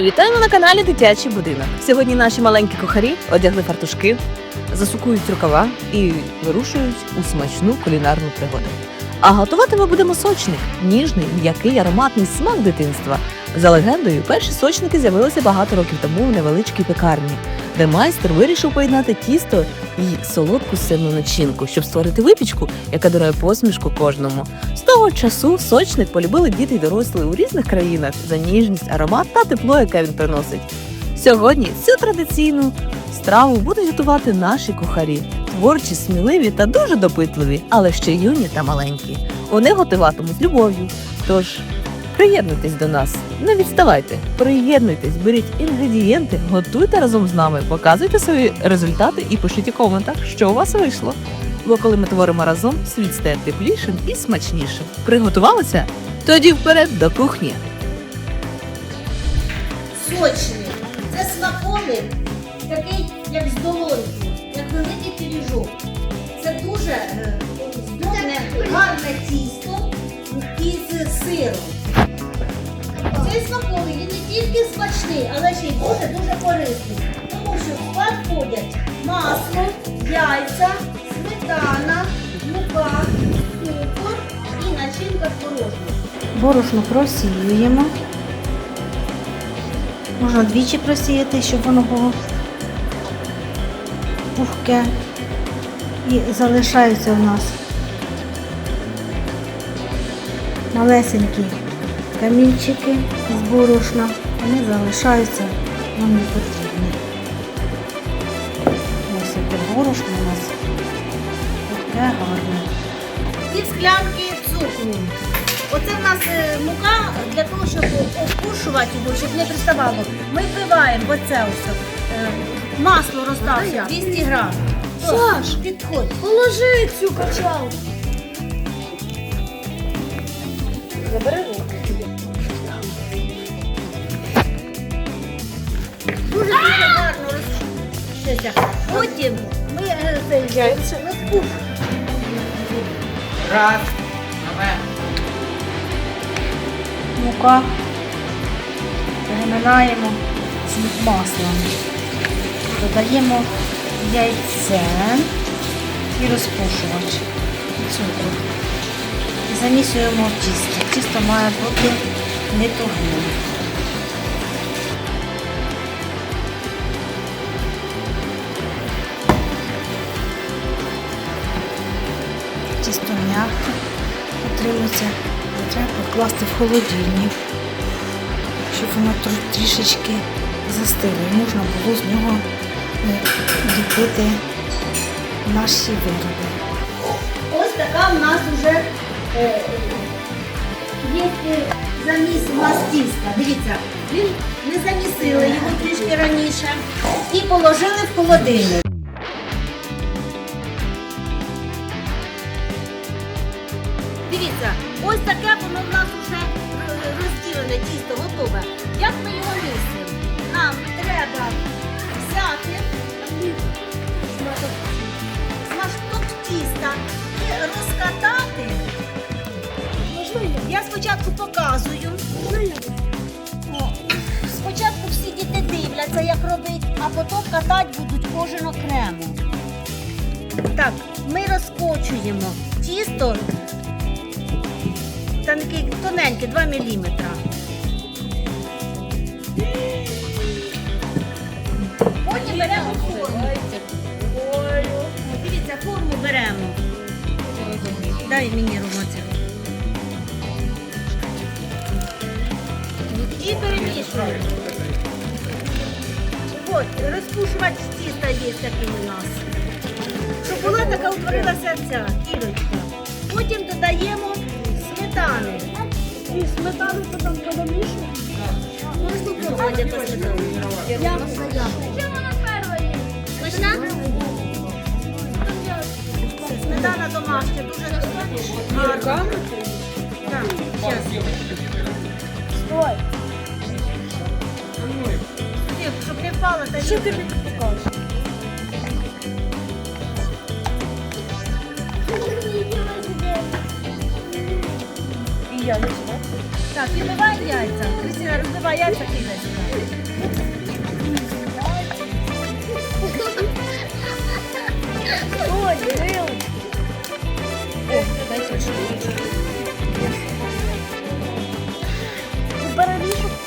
Вітаємо на каналі Дитячий будинок. Сьогодні наші маленькі кухарі одягли фартушки, засукують рукава і вирушують у смачну кулінарну пригоду. А готувати ми будемо сочник ніжний, м'який, ароматний смак дитинства. За легендою, перші сочники з'явилися багато років тому в невеличкій пекарні, де майстер вирішив поєднати тісто і солодку сирну начинку, щоб створити випічку, яка дарує посмішку кожному. З того часу сочник полюбили діти й дорослі у різних країнах за ніжність, аромат та тепло, яке він приносить. Сьогодні цю традиційну страву будуть готувати наші кухарі. Творчі, сміливі та дуже допитливі, але ще юні та маленькі. Вони готуватимуть любов'ю. Тож приєднуйтесь до нас, не відставайте, приєднуйтесь, беріть інгредієнти, готуйте разом з нами, показуйте свої результати і пишіть у коментах, що у вас вийшло. Бо коли ми творимо разом, світ стає теплішим і смачнішим. Приготувалися? Тоді вперед до кухні. Сочний. Це смаколик, такий, як з долоньки, як великий пиріжок. Це дуже здобне, гарне тісто із сиром. Цей смаколик він не тільки смачний, але ще й дуже дуже корисний. Тому що в склад входять масло, яйця, сметана, мука, цукор і начинка з творожна. Борошно просіюємо. Можна двічі просіяти, щоб воно було пухке. І залишаються у нас малесенькі камінчики з борошна. Вони залишаються нам не потрібні. Ось яке борошно у нас таке гарне. Дві склянки цукру. Оце в нас е, мука для того, щоб опушувати його, щоб не приставало. Ми вбиваємо оце ось. е, Масло розстався 200 грам. Саш, підходь. Положи цю качалку. Забери руку. Розчистя. Потім ми е, це яйця розпушуємо. Раз. Мука переминаємо з маслом. Додаємо яйце і розпушувач цукру. І замісюємо в тісто. Тісто має бути не тугим. Тісто м'яке, отримується, треба покласти в холодильник, щоб воно тр- трішечки застило. І можна було з нього е, ліпити наші вироби. Ось така в нас вже е, є е, заміс у нас тіста. Дивіться, не замісили його трішки раніше і положили в холодильник. Я спочатку показую. О, Спочатку всі діти дивляться, як робити, а потім катати будуть кожен окремо. Так, ми розкочуємо тісто тонке, тоненьке, 2 мм. Потім беремо форму. Дивіться, форму беремо. Дай мені ромацію. Є у нас. Щоб була така утворилася ця кірочка. Потім додаємо сметани. І сметану потім подомішуємо. Можна попробувати по сметану. Я Смачна? Сметана домашня, дуже гарна. Так, зараз. Стой. Щоб не впала та Що ти мені покажеш? І я не знаю. Так, відбивай яйця. Кристина, розбивай яйця, кидай сюди. Ой, Кирил. Перемішок.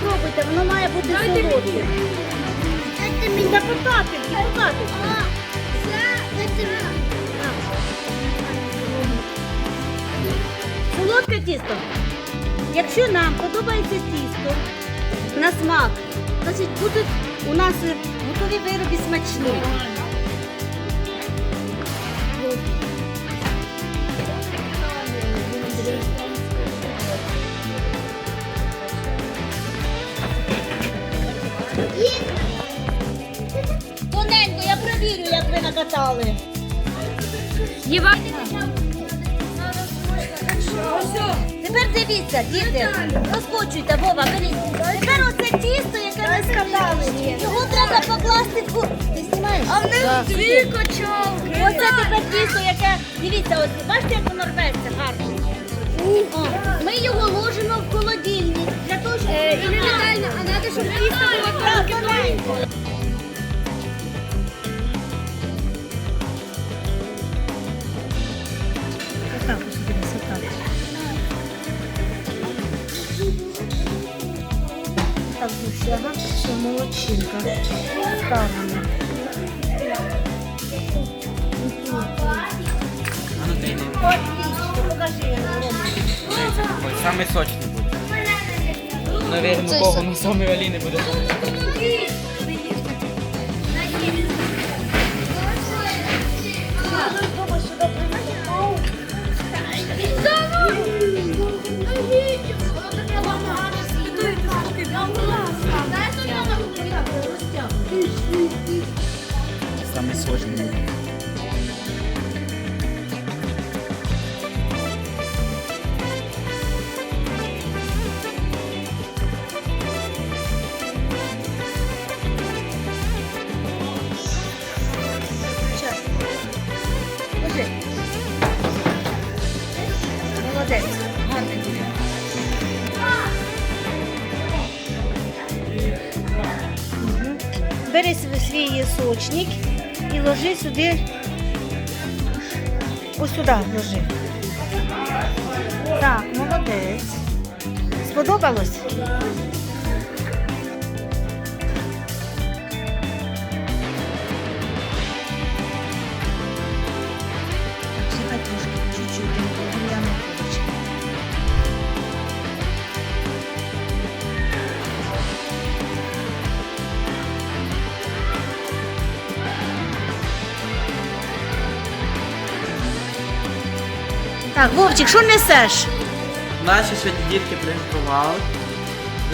Попробуйте, воно має бути солодке. Дайте мені депутати, депутати. Солодке тісто. Якщо нам подобається тісто на смак, значить будуть у нас готові вироби смачні. Дивіться, діти, розкочуйте, Вова, беріть. Тепер оце тісто, яке ми скатали, його треба покласти в... Ти знімаєш? А в них дві качалки. Оце тепер тісто, яке, дивіться, ось, бачите, як воно рветься гарно. О, ми його ложимо в холодильник для того, щоб... Ірина Віталіївна, а треба, щоб тісто було тоненько. Так, що молодчинка. Ставимо. Покажи, Ой, саме сочний буде. Навіримо Богу, на самій Аліни буде. Свій і ложи сюди. Ось сюди ложи. Так, молодець. Сподобалось? Так, Вовчик, що несеш? Наші ще дітки приготували.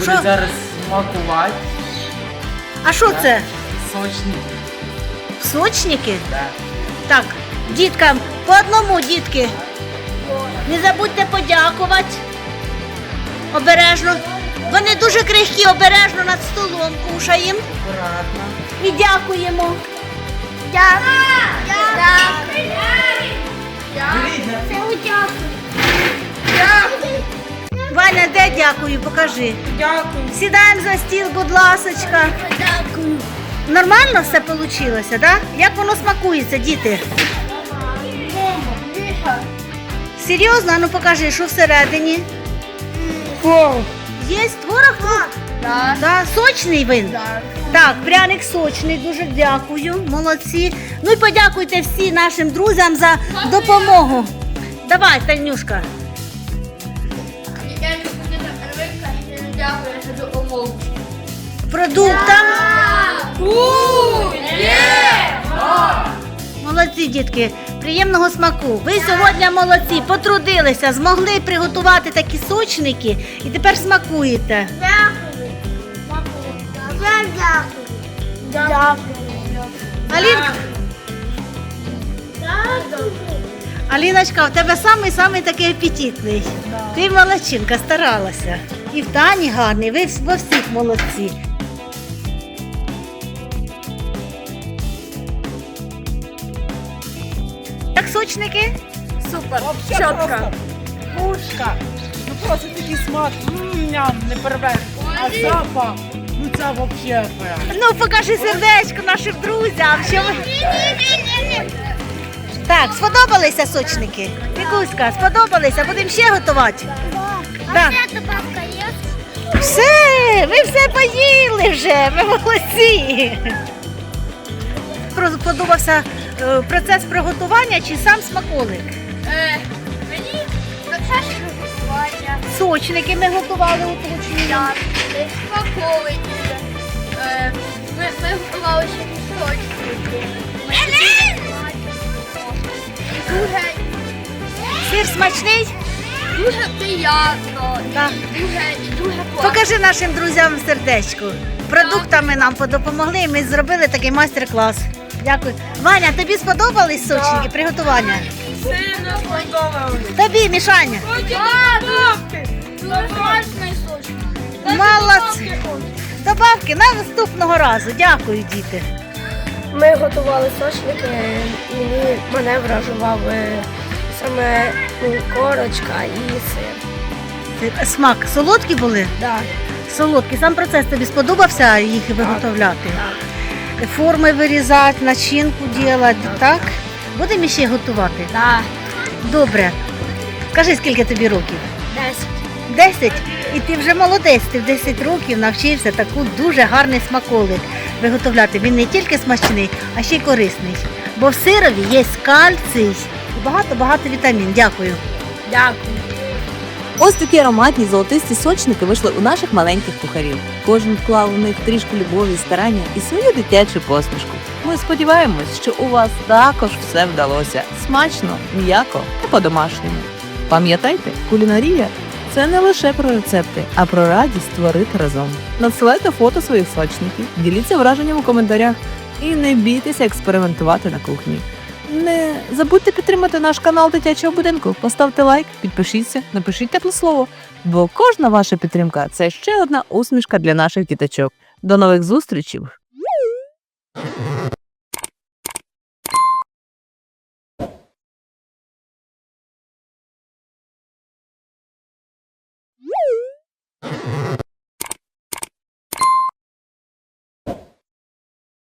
Що? Будуть зараз смакувати. А що це? Сочні. Сочники? Так. Так, діткам, по одному, дітки. Не забудьте подякувати. Обережно. Вони дуже крихкі, обережно над столом кушаємо. Акуратно. І дякуємо. Дякую. Ваня, де дякую? Покажи. Дякую. Сідаємо за стіл, будь ласочка. Дякую. Нормально все вийшло, так? Да? Як воно смакується, діти? Серйозно? Ну покажи, що всередині. Є творог? Так. Да. Сочний він? Так, пряник сочний, дуже дякую, молодці. Ну і подякуйте всі нашим друзям за допомогу. Давай, Танюшка. Дякую за допомогу. Продуктам. Молодці, дітки. приємного смаку. Ви сьогодні молодці, потрудилися, змогли приготувати такі сочники і тепер смакуєте. Дякую. Дякую. Дякую. Алінка, Дякую. Аліночка, в тебе самий самий такий апетитний. Ти молодчинка, старалася. І в Тані гарний, ви во всіх молодці. Як сочники? Супер. Чітка. Пушка. Ну просто такий смак. М, Ням, не переверш. А запах. Ну це прям. Ну, покажи сердечко нашим друзям. Що. Так, сподобалися сочники? Вікуська, сподобалися? Будемо ще готувати? Є? Все, ви все поїли вже, ви молодці. Подобався е, процес приготування чи сам смаколик? Е, мені процес. Сочники ми готували уточнюємо. Так, смаковики. Е, ми, ми готували ще мішочки. Дуже, Сир смачний? дуже приємно. Так. І дуже, і дуже класно. Покажи нашим друзям сердечко. Продуктами нам подопомогли, і ми зробили такий майстер-клас. Дякую. Ваня, тобі сподобались сочники, приготування? Сильно сподобалось. Тобі, Мішаня. Смачний сочник. Молодці. Добавки на наступного разу. Дякую, діти. Ми готували сочники, і мене вражував е, саме ну, корочка і сир. Смак солодкі були? Да, Солодкі. Сам процес тобі сподобався їх виготовляти? Форми вирізати, начинку робити, так? Будемо ще готувати? да, Добре. Скажи, скільки тобі років? 10. 10? І ти вже молодець, ти в 10 років навчився таку дуже гарний смаколик виготовляти. Він не тільки смачний, а ще й корисний. Бо в сирові є кальцій і багато-багато вітамін. Дякую. Дякую. Ось такі ароматні золотисті сочники вийшли у наших маленьких кухарів. Кожен вклав у них трішки любові, старання і свою дитячу посмішку. Ми сподіваємось, що у вас також все вдалося смачно, м'яко та по-домашньому. Пам'ятайте, кулінарія це не лише про рецепти, а про радість творити разом. Надсилайте фото своїх сочників, діліться враженням у коментарях і не бійтеся експериментувати на кухні. Не забудьте підтримати наш канал дитячого будинку. Поставте лайк, підпишіться, напишіть тепле слово. Бо кожна ваша підтримка це ще одна усмішка для наших діточок. До нових зустрічей!